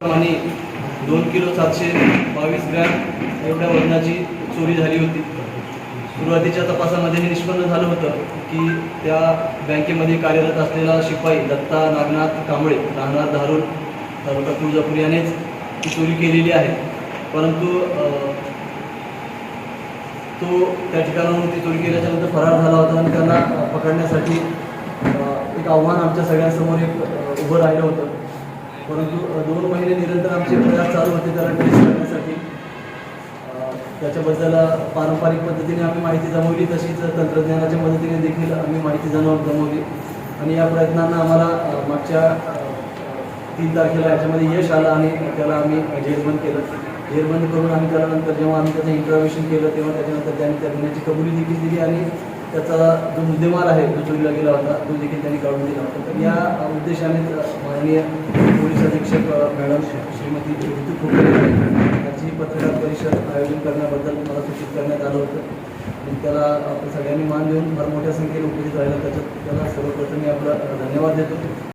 प्रमाणे दोन किलो सातशे बावीस ग्रॅम एवढ्या वजनाची चोरी झाली होती. सुरुवातीच्या तपासामध्ये हे निष्पन्न झालं होतं की त्या बँकेमध्ये कार्यरत असलेला शिपाई दत्ता नागनाथ कांबळे राहणार धारूर तालुका तुळजापूर यानेच ती चोरी केलेली आहे. परंतु तो त्या ठिकाणाहून ती चोरी केल्याच्यानंतर फरार झाला होता आणि त्यांना पकडण्यासाठी एक आव्हान आमच्या सगळ्यांसमोर एक उभं राहिलं होतं. परंतु दोन महिने निरंतर आमचे प्रयास चालू होते त्याला टेस्ट करण्यासाठी. त्याच्याबद्दल पारंपरिक पद्धतीने आम्ही माहिती जमवली तशीच तंत्रज्ञानाच्या मदतीने देखील आम्ही माहिती जमव जमवली. आणि या प्रयत्नांना आम्हाला मागच्या तीन तारखेला याच्यामध्ये यश आलं आणि त्याला आम्ही जेरबंद केलं. जेरबंद करून आम्ही त्याला नंतर जेव्हा आम्ही त्याचं इंट्रोव्हेशन केलं तेव्हा त्याच्यानंतर त्यांनी त्या गुन्ह्याची कबुली देखील दिली आणि त्याचा जो मुद्देमाल आहे जो चोरीला गेला होता तो देखील त्यांनी काढून दिला होता. तर या उद्देशाने माननीय पोलीस अधीक्षक मॅडम श्रीमती ऋतू खोकरे यांची पत्रकार परिषद आयोजन करण्याबद्दल मला सूचित करण्यात आलं होतं. आणि त्याला आपण सगळ्यांनी मान देऊन फार मोठ्या संख्येने उपस्थित राहिला. त्याच्यात त्याला सर्वप्रथम मी आपला धन्यवाद देतो.